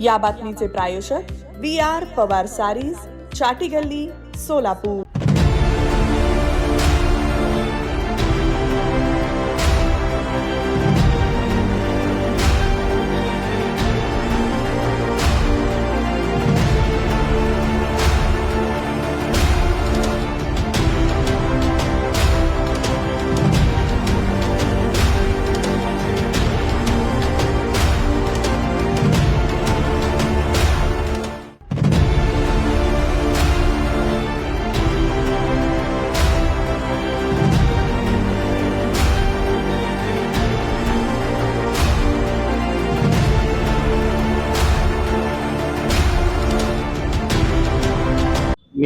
या बातमीचे प्रायोजक बी आर पवार सारीज चाटी गल्ली सोलापूर.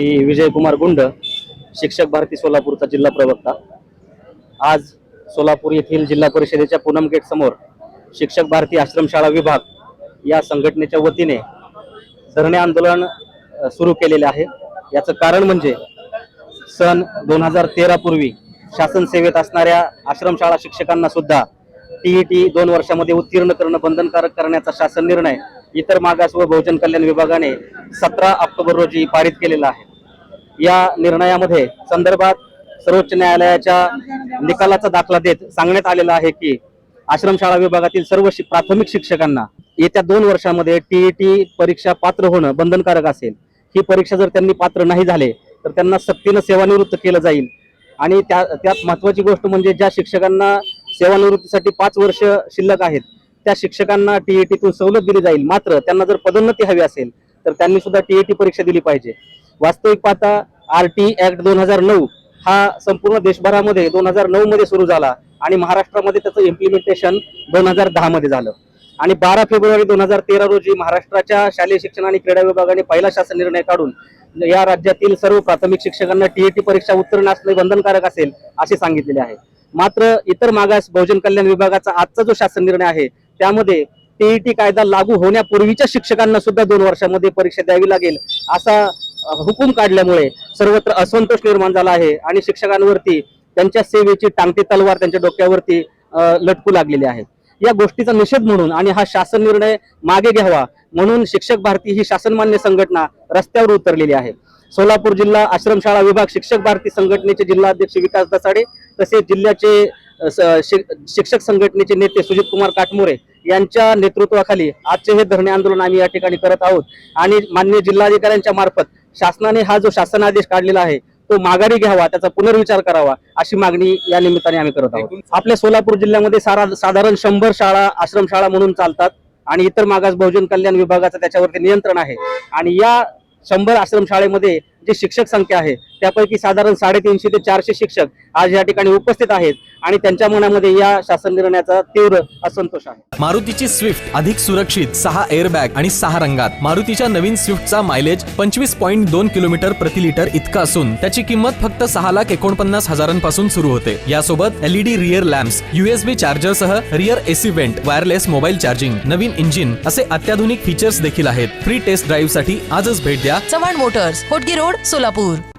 मी विजयकुमार गुंड शिक्षक भारती सोलापूरचा जिल्हा प्रवक्ता. आज सोलापूर येथील जिल्हा परिषदेच्या पूनम गेट समोर शिक्षक भारती आश्रमशाळा विभाग या संघटनेच्या वतीने धरणे आंदोलन सुरू केलेले आहे. याचं कारण म्हणजे सन दोन हजार तेरा पूर्वी शासन सेवेत असणाऱ्या आश्रमशाळा शिक्षकांना सुद्धा टीईटी दोन वर्षामध्ये उत्तीर्ण करणं बंधनकारक करण्याचा शासन निर्णय इतर मागास व बहुजन कल्याण विभागाने सतरा ऑक्टोबर रोजी पारित केलेला आहे. या निर्णयामध्ये संदर्भात सर्वोच्च न्यायालयाच्या निकालाचा दाखला देत सांगण्यात आलेला आहे की आश्रमशाळा विभागातील सर्व प्राथमिक शिक्षकांना येत्या दोन वर्षामध्ये टीईटी परीक्षा पात्र होणं बंधनकारक असेल. ही परीक्षा जर त्यांनी पात्र नाही झाले तर त्यांना सक्तीनं सेवानिवृत्त केलं जाईल. आणि त्या त्यात महत्वाची गोष्ट म्हणजे ज्या शिक्षकांना सेवानिवृत्तीसाठी पाच वर्ष शिल्लक आहेत त्या शिक्षकांना टीईटीतून सवलत दिली जाईल. मात्र त्यांना जर पदोन्नती हवी असेल तर त्यांनी सुद्धा टीईटी परीक्षा दिली पाहिजे. वास्तविक पाहता आर टी ऍक्ट दोन हजार नऊ हा संपूर्ण देशभरामध्ये दोन हजार नऊ मध्ये सुरू झाला आणि महाराष्ट्रामध्ये त्याचं इम्प्लिमेंटेशन दोन हजार दहा मध्ये झालं. आणि बारा फेब्रुवारी दोन हजार तेरा रोजी महाराष्ट्राच्या शालेय शिक्षण आणि क्रीडा विभागाने पहिला शासन निर्णय काढून या राज्यातील सर्व प्राथमिक शिक्षकांना टीएटी परीक्षा उत्तीर्ण असणे बंधनकारक असेल असे सांगितलेले आहे. मात्र इतर मागास बहुजन कल्याण विभागाचा आजचा जो शासन निर्णय आहे त्यामध्ये टीईटी कायदा लागू होण्यापूर्वीच्या शिक्षकांना सुद्धा दोन वर्षामध्ये परीक्षा द्यावी लागेल असा हुकूम काढल्यामुळे सर्वत्र असंतोष निर्माण झाला आहे आणि शिक्षकांवरती त्यांच्या सेवेची टांगती तलवार त्यांच्या डोक्यावरती लटकू लागलेली आहे. या गोष्टीचा निषेध म्हणून आणि हा शासन निर्णय मागे घ्यावा म्हणून शिक्षक भारती ही शासनमान्य संघटना रस्त्यावर उतरलेली आहे. सोलापूर जिल्हा आश्रमशाळा विभाग शिक्षक भारती संघटनेचे जिल्हाध्यक्ष विकास दसाडे तसेच जिल्ह्याचे शि- शिक्षक संघटनेचे नेते सुजित कुमार काटमोरे यांच्या नेतृत्वाखाली आजचे हे धरणे आंदोलन आम्ही या ठिकाणी करत आहोत. आणि मान्य जिल्हाधिकाऱ्यांच्या मार्फत शासनाने हा जो शासनादेश काढलेला आहे तो माघारी घ्यावा त्याचा पुनर्विचार करावा अशी मागणी या निमित्ताने आम्ही करत आहोत. आपल्या सोलापूर जिल्ह्यामध्ये सारा साधारण शंभर शाळा आश्रमशाळा म्हणून चालतात आणि इतर मागास बहुजन कल्याण विभागाचं त्याच्यावरती नियंत्रण आहे. आणि या शंभर आश्रमशाळेमध्ये जी शिक्षक संख्या आहे त्यापैकी साधारण साडेतीनशे ते चारशे शिक्षक आज या ठिकाणी उपस्थित आहेत आणि त्यांच्या मनामध्ये या शासन निर्णयाचा तीव्र असंतोष आहे. मारुतीची स्विफ्ट अधिक सुरक्षित सहा एअरबॅग आणि सहा रंगात. मारुतीच्या नवीन स्विफ्टचा मायलेज पंचवीस पॉईंट दोन किलोमीटर प्रति लिटर इतका असून त्याची किंमत फक्त सहा लाख एकोणपन्नास हजारांपासून सुरू होते. यासोबत LED rear lamps USB charger सह rear AC vent wireless mobile charging नवीन इंजिन असे अत्याधुनिक फीचर्स देखील आहेत. फ्री टेस्ट ड्राईव्हसाठी आजच भेट द्या. Chavan motors Hotgi road Solapur.